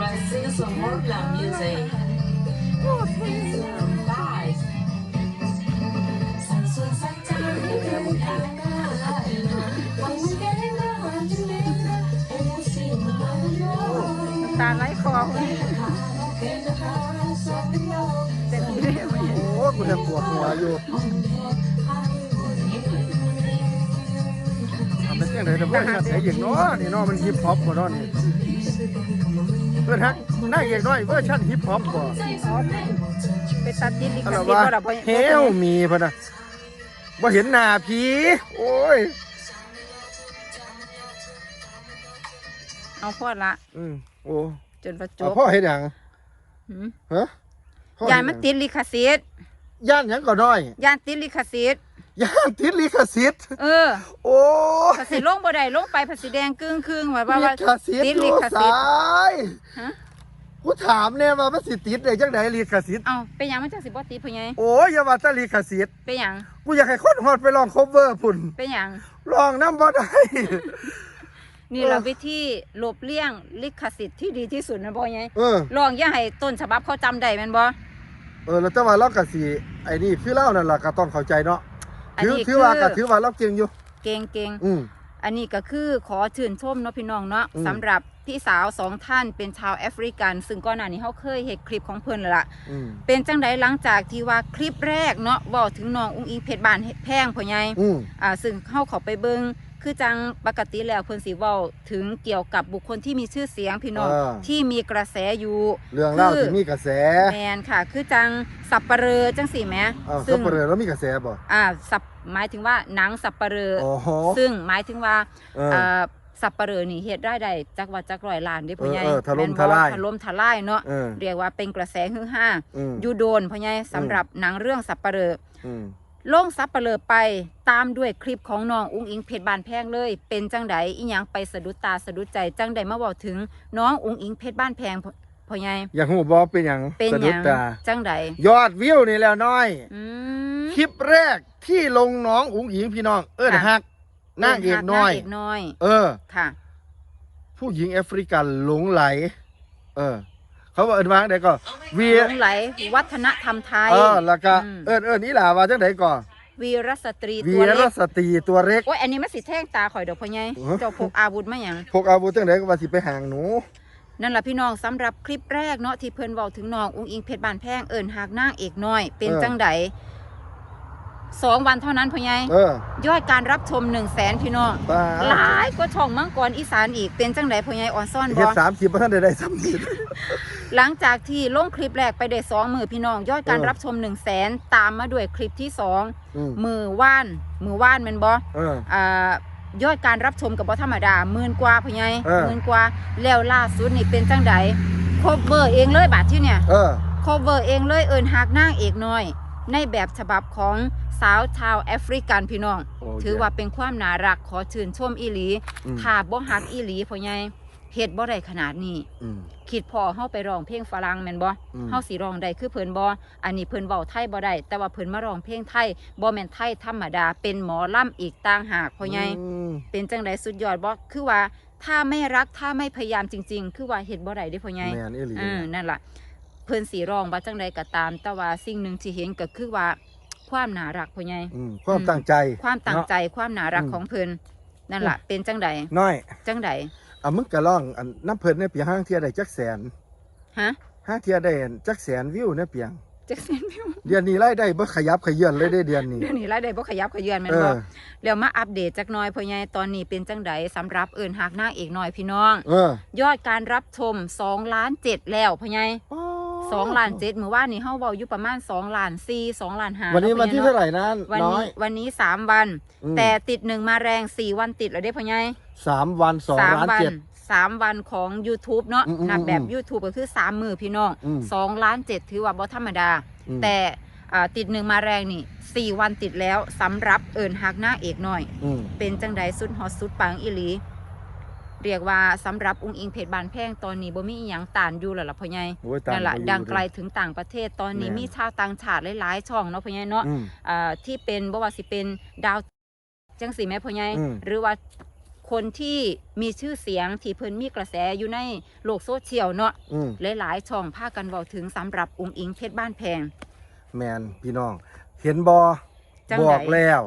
Brasil somos la music. Guys. ตาไหลคอเว้ยเป็นอีเล่เว้ยโอ้กูจะปวดหัวอยู่ทำเป็นจังไดแต่เวอร์ชันไหนอย่างน้อนี่เน้อมันฮิปฮอปบ่เน้อนี่ เพื่อนฮักน่าอย่างน้อยเวอร์ชันฮิปฮอปบ่อ๋อไปตัดติดลิขอะไรสิทธิ์วะบ่ล่ะพ่อเฮลมีพะนะบ่เห็นหน้าผีโอ้ยเอาพ่อละอืมโอ้จนประจเอาบพ่อเฮ็ดหยังหืมฮะพ่อยานมันติดลิขสิทธิ์ย่านหยังก็น้อยยานติดลิขสิทธิ์ ย่านติดลิขสิทธิ์เออโอ้ยภาษีลงบ่ได้ลงไปภาษีแดงกึ่งครึ่งว่าว่าลิว่าขสิทธิ์ติดอลิยู่ขสิทสาธิ์ยฮะ กูถามแน่ว่ามันสิติดได้จังไดลิขสิทธิ์เอาเป็นหยังมันจังสิบ่ติดพ่อใหญ่โอ้ยอย่าว่าแต่ลิขสิทธิ์เป็นหยังกูอยากให้คนฮอดไปลองคบเวอร์พุ่นเป็นหยังลองน้ำบ่ได้ นี่เออเราวิธีหลบเลี่ยงลิขสิทธิ์ที่ดีที่สุดนะพ่อใหญ่เออ ลองอย่าให้ต้นฉบับเขาจำได้แม่นบ่เออแล้วแต่ว่าเราก็สิไอ้นี่คือเล่านั่นล่ะก็ต้องเข้าใจเนาะ อันถือนี้ถือว่าคือก็ถือว่าเราเก่งอยู่ เก่งเก่งอืม อันนี้ก็คือขอชื่นชมเนาะพี่น้องเนาะอืม สำหรับพี่สาวสองท่านเป็นชาวแอฟริกัน ซึ่งก่อนหน้านี้เขาเคยเห็นคลิปของเพิ่นแล้วล่ะ อืมเป็นจังไดหลังจากที่ว่าคลิปแรกเนาะบอกถึงน้องอุ้งอิงเพชรบานแพงพ่อใหญ่อืม อ่าซึ่งเข้าเขาไปเบิง คือจังปกติแล้วเพิ่นสิเว้าถึงเกี่ยวกับบุคคลที่มีชื่อเสียงพี่น้องอ่าที่มีกระแสอยู่เรื่องเล่าคือที่มีกระแสแมนค่ะ คือจังสับปะเรอจังสี่แหมอ้าวซึ่สังบปะเหร่อแล้วมีกระแสบ่อ่าสับหมายถึงว่าหนังสับปะเรอโอ้โหซึ่งหมายถึงว่าเอออ่าสับปะเรอนี่เฮ็ดได้ได้จักว่าจักร้อยล้านเด้พ่อใหญ่เออเออถล่มแนบ่ทลาย ถล่มทลายเนาะเออเรียกว่าเป็นกระแสฮือฮาอืม อยู่โดนพ่อใหญ่สำหรับหนังเรื่องสับปะเรอ อืม ลงสับปะเลอไปตามด้วยคลิปของน้องอุ้งอิงเพชรบานแพงเลย เป็นจังไดอีหยังไปสะดุดตาสะดุดใจจังไดมาบอกถึงน้องอุ้งอิงเพชรบ้านแพงพพ่อใหญ่อยากหูบ่เป็นหยังเป็นสะหดุยัดงตาจังไดยอดวิวนี่แล้วน้อยอืมคลิปแรกที่ลงน้องอุ๋งอิงพี่น้อง เอิ้นค่ะฮักนางเอกน้อยนางเอกน้อยเออค่ะ ผู้หญิงแอฟริกันหลงไหล เออ เขาว่าเอิ้นว่าจังไดก็วีหลงไหลวัฒนธรรมไทยเออแล้วก็อืมเอิ้นเอิ้นนี่ล่ะว่าจังไดก็วีรสตรีวีตัวรเล็กสตรีตัวเล็ก โอ้ยอันนี้มันสิแท่งตาข่อยดอกพ่อใหญ่เออ เจ้าพกอาวุธมาหยัง พกอาวุธจังไดก็ว่าสิไปหางหนู นั่นแหละพี่น้องสำหรับคลิปแรกเนาะที่เพิ่นเว้าถึงน้องอุ้งอิงเพชรบานแพงเอิ้นหากนางเอกน้อย เป็นจังได สองวันเท่านั้นพ่อใหญ่เออยอดการรับชม1 0 0 0 0แสนพี่น้องตาหลายกว่าช่องมังกรอีสานอีกเป็นจังไดพ่อใหญ่อ่อนซ่อนเฮ็บ่ดสามคลิปบ่ทันได้ได้สำนิดหลังจากที่ลงคลิปแรกไปได้สองมือพี่น้อง ยอดการเออ รับชม1 0 0 0 0แสนตามมาด้วยคลิปที่สองอืมมือว่านมือว่านแม่นบ่เออ อ่ายอดการรับชมกับบ่ธรรมดาหมื่นกว่าพ่อใหญ่เออ หมื่นกว่าแล้วล่าสุดนี่เป็นจังไดครบเบอร์เองเลยบาดที่เนี่ยเออคเวอร์เองเลยเอินฮักนางเอกน้อย ในแบบฉบับของสาวชาวแอฟริกันพี่น้อง โอเคถือว่าเป็นความน่ารักขอชื่นชมอีหลีอืม ถ้าบ่ฮักอีหลีพ่อใหญ่เฮ็ดบ่ได้ขนาดนี้ อืม คิดพอเฮาไปร้องเพลงฝรั่งแม่นบ่อืม เฮาสิร้องได้คือเพิ่นบ่อันนี้เพิ่นเว้าไทยบ่ได้แต่ว่าเพิ่นมาร้องเพลงไทยบ่แม่นไทยธรรมดาเป็นหมอลำอีกต่างหากพ่อใหญ่อืมเป็นจังไดสุดยอดบ่คือว่าถ้าไม่รักถ้าไม่พยายามจริง ๆ คือว่าเฮ็ดบ่ได้เด้พ่อใหญ่แม่นอีหลีอืมนั่นล่ะเพิ่นสีร้องว่าจังใดก็ตาม แต่ว่าสิ่งหนึ่งที่เห็นก็คือว่าความน่ารักพ่อใหญ่อืมความตั้งใจความตั้งใจเนาะความน่ารักอืมของเพิ่นนั่นล่ะเป็นจังใดน้อยจังใดอะมึงก็ร้องอันน้ำเพิ่นในเปียงห้างเทียได้จักแสนฮะห้างเทียได้จักแสนวิวในเปียงจักแสนวิวเดือนนี้รายได้บ่ขยับขยื่นเลยได้เดือนนี้เดี๋ยวนี้รายได้บ่ขยับขยื่นแม่นเอบ่อแล้วมาอัปเดตจักหน่อยพ่อใหญ่ตอนนี้เป็นจังใดสำหรับเอิ้นฮักนางเอกน้อยพี่น้องเออยอดการรับชม2ล้าน7แล้วพ่อใหญ่ 2ล้าน7มื้อวานนี้เฮาเว้าอยู่ประมาณ2ล้าน4 2ล้าน5วันนี้วันที่เท่าไหร่นะวันน้อนี้ย วันนี้สามวัน อืม แต่ติดหนึ่งมาแรงสี่วันติดแล้วเด้พ่อใหญ่สามวันสองสามล้านวัเจ็ด สามวันของ YouTube เนาะอืมอืมนับแบบ อืม YouTube ก็คือสามมือพี่น้องอืม สองล้านเจ็ดถือว่าบ่ธรรมดา อืมแต่อ่าติดหนึ่งมาแรงนี่สี่วันติดแล้วสำหรับเอิญหักหน้าเอกหน่อย อืม เป็นจังใดสุดฮอตสุดปังอีหลี เรียกว่าสำหรับองค์อิงเพชรบานแพงตอนนี้บ่มีอีหยังตานอยู่แล้วล่ะพ่อใหญ่โอ้ยตามนั่นล่ะบ่อยู่ดังไกลเด้ถึงต่างประเทศตอนนี้แม่นมีชาวต่างชาติหลายๆช่องเนาะพ่อใหญ่เนาะอืมอ่าที่เป็นบ่ว่าสิเป็นดาวจังสีแม่พ่อใหญ่อืมหรือว่าคนที่มีชื่อเสียงที่เพิ่นมีกระแสอยู่ในโลกโซเชียลเนาะอืมหลายๆช่องพากันเว้าถึงสำหรับองค์อิงเพชรบ้านแพง แมนพี่น้อง เห็นบอจังใดบอกแล้ว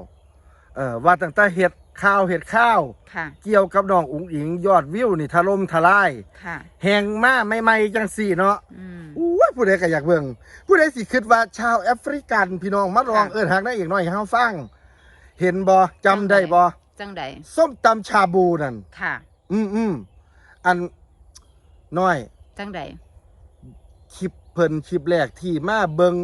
เออว่าตั้งแต่เห็ด ข้าวเห็ดข้าว ค่ะ เกี่ยวกับน้องอุ๋งอิงยอดวิวนี่ถล่มทลาย ค่ะ แหงมาใหม่ๆจังสี่เนาะอืม อู้ยผู้ใดก็อยากเบิ่งผู้ใดสิคิดว่าชาวแอฟริกันพี่น้องมาลองค่ะ เอิ้นหักได้อีกหน่อยให้เฮาฟัง เห็นบ่จำได้บ่จังใดส้มตำชาบูนั่น ค่ะ อืมอืมอันน้อย จังใดคลิปเพิ่นคลิปแรกที่มาเบิง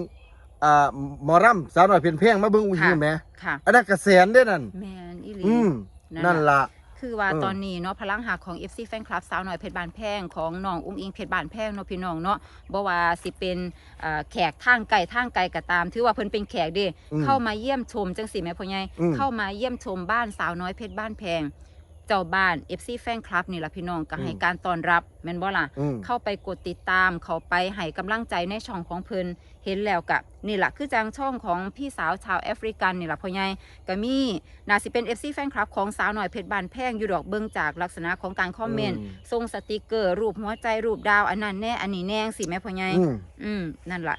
อ่าหมอรำสาวหน่อยเพียนเพลงมาเบิงอุ้ยค่ะแหมค่ะ อันนั้นกระแสนได้นั่น แมน อีหลีอืมนั่นั่นนล่ะล่ะ คือว่าเออตอนนี้เนาะพลังหักของ FC Fan Club สาวหน่อยเพชรบานแพงของน้องอุ้งอิงเพชรบานแพงเนาะพี่น้องเนาะบ่ว่าสิเป็นอ่าแขกทางไกลทางไกลก็ตาม ถือว่าเพิ่นเป็นแขกเด้อืมเข้ามาเยี่ยมชมจังสิแม่พ่อใหญ่อืม เข้ามาเยี่ยมชมบ้านสาวน้อยเพชรบ้านแพง เจ้าบ้าน FC Fan Club นี่ล่ะพี่น้องก็ให้การต้อนรับแม่นบ่ล่ะอืม เข้าไปกดติดตามเขาไปให้กำลังใจในช่องของเพิ่นเห็นแล้วกับนี่แหละคือจังช่องของพี่สาวชาวแอฟริกันนี่แหละพ่อใหญ่ก็มีน่าสิเป็น FC แฟนคลับของสาวหน่อยเพชรบานแพงอยู่ดอกเบิ่งจากลักษณะของการคอมเมนต์อืมทรงสติกเกอร์รูปหัวใจรูปดาวอันนั้นแน่อันนี้แน่สิแม่พ่อใหญ่ อืม อืมนั่นล่ะ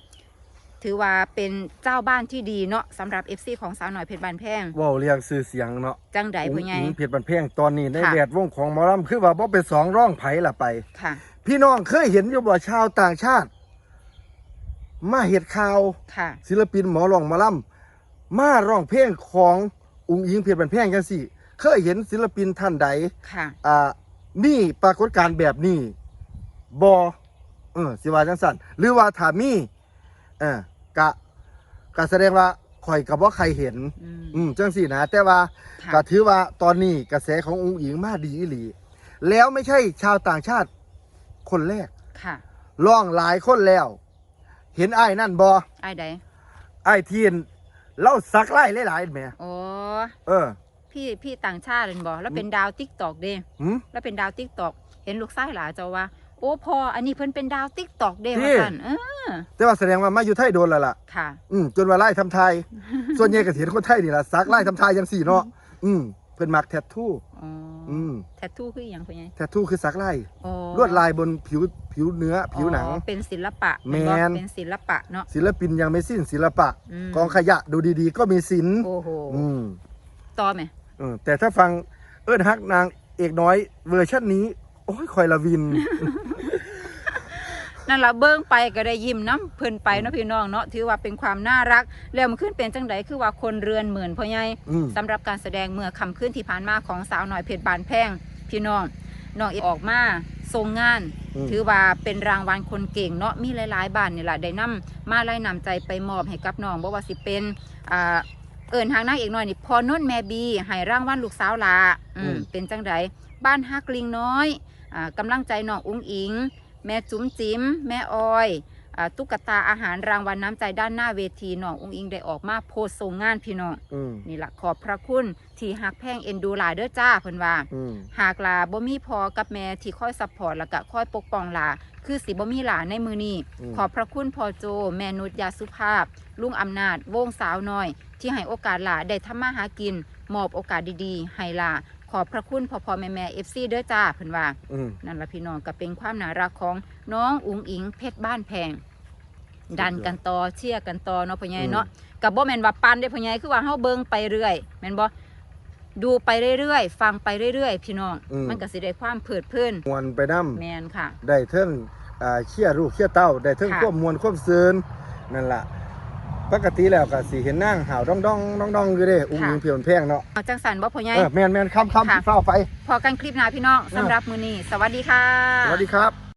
ถือว่าเป็นเจ้าบ้านที่ดีเนาะสำหรับ FC ของสาวหน่อยเพชรบานแพงเว้าเรียงชื่อเสียงเนาะจังใดพ่อใหญ่อุ๋งอิงเพชรบันเพลงตอนนี้ในค่ะแวดวงของหมอลำคือว่าบ่เป็นสองร่องไผล่ะไปค่ะ พี่น้องเคยเห็นอยู่บ่ชาวต่างชาติ มาเห็ดข่าวค่ะศิลปินหมอร้องหมอลำมาร้องเพลงของอุ๋งอิงเพชรบันเพลงจังสี่เคยเห็นศิลปินท่านใดค่ะอ่ามีปรากฏการณ์แบบนี้บอเออสิว่าจังสันหรือว่าถ้ามีเออ กะกะแสดงว่าข่อยกับว่าใครเห็น อืม อืมจังสี่นะ แต่ว่าค่ะ ก็ถือว่าตอนนี้กระแสขององค์หญิงมาดีอีหลี แล้วไม่ใช่ชาวต่างชาติคนแรกค่ะร้องหลายคนแล้ว เห็นไอ้ายนั่นบอไอ้ายใดไอ้ายทีนเล่าสักไล่หลายๆแหมโอ้เออพี่พี่ต่างชาติเห็นบ่แล้วเป็นดาวติ๊กตอกเด้ หืมแล้วเป็นดาวติ๊กตอกเห็นลูกไส้หลาเจ้าว่า โอ้พออันนี้เพิ่นเป็นดาวติ๊กตอกเด้ที่ว่าซั่นเออแต่ว่าแสดงว่ามาอยู่ไทยโดนแล้วล่ะค่ะ อืมจนว่าไล่ทำไทย ส่วนใหญ่ก็เห็นคนไทยนี่ล่ะซักไล่ทำไทยยังสี่เนาะอืมเพิ่นมักแทททูอ๋อออืมแทททูคืออหยังพ่อใหญ่แทททูคือซักไล่อ๋อลวดลายบนผิวผิวเนื้อผิวหนังอ๋อเป็นศิลปะแมนเป็นศิลปะเนาะศิลปินยังไม่สิ้นศิลปะอืมกองขยะดูดีๆ ก็มีศิลป์โอ้โหอืมต่อไหมเออแต่ถ้าฟังเอิ้นฮักนางเอกน้อยเวอร์ชันนี้โอ้ยคอยละวิน นั่นล่ะเบิ่งไปก็ได้ยิ้มน้ำเพิ่นไปเนาะพี่น้องเนาะถือว่าเป็นความน่ารัก แล้วมันขึ้นเป็นจังไดคือว่าคนเรือนหมื่นพ่อใหญ่อืม สำหรับการแสดงเมื่อคำขึ้นที่ผ่านมาของสาวหน่อยเพชรบานแพงพี่น้องน้องเอกออกมาทรงงานอืมถือว่าเป็นรางวัลคนเก่งเนาะมีหลายๆบ้านนี่แหละได้นำมาไล่นำใจไปมอบให้กับน้องบ่ว่าสิเป็นอ่าเอิญทางนางเอกน้อยนี่พอนุ่นแม่บีให้รางวัลลูกสาวลาอืมเป็นจังไดบ้านฮักลิงน้อยอ่า กำลังใจน้องอุ้งอิง แม่จุ๋มจิ๋มแม่ออยอ่าตุ๊กตาอาหารรางวัลน้ำใจด้านหน้าเวทีน้องอุ้งอิงได้ออกมาโพสต์ส่งงานพี่น้องอืมนี่ละขอบพระคุณที่หักแพงเอ็นดูหลายเด้อจ้าเพิ่นว่าอืมหากลาบ่มีพอกับแม่ที่คอยซัพพอร์ตแล้วก็คอยปกป้องหลาคือสิบ่มีหลาในมือนี้อืมขอบพระคุณพ่อโจ แม่นุชยาสุภาพ ลุงอำนาจวงสาวน้อย ที่ให้โอกาสหลาได้ทำมาหากินมอบโอกาสดีๆ ให้หลา ขอบพระคุณพ่อพ่อแม่แม่เอฟซีเด้อจ้าเพิ่นว่า อืม นั่นละพี่น้องก็เป็นความน่ารักของน้องอุ๋งอิงเพชรบ้านแพง ดันกันต่อเชียร์กันต่อเนาะพ่อใหญ่เนาะกับบ่แม่นว่าปันได้อพ่อใหญ่คือว่าเฮาเบิ่งไปเรื่อยแม่นบ่ดูไปเรื่อยๆฟังไปเรื่อยๆ พี่น้อง อืม มันก็สิได้ความเพลิดเพลินมวนไปน้แม่นค่ะำได้เทิงอ่าเชี่ยลูกเชี่ยเต้า ได้เทิงค่ะ ควบมวลควบซืนนั่นล่ะ ปกติแล้วก็สิเห็นนั่งห่าวดองดองดองดองอยู่เด้อุ้งยิงเพียวแพงเนาะเอาจังสันบ่พ่อใหญ่เออแมนแมนคำคำค่ะที่เฝ้าไป พอกันคลิปหน้าพี่น้องสำหรับมื้อนี้ สวัสดีค่ะ สวัสดีครับ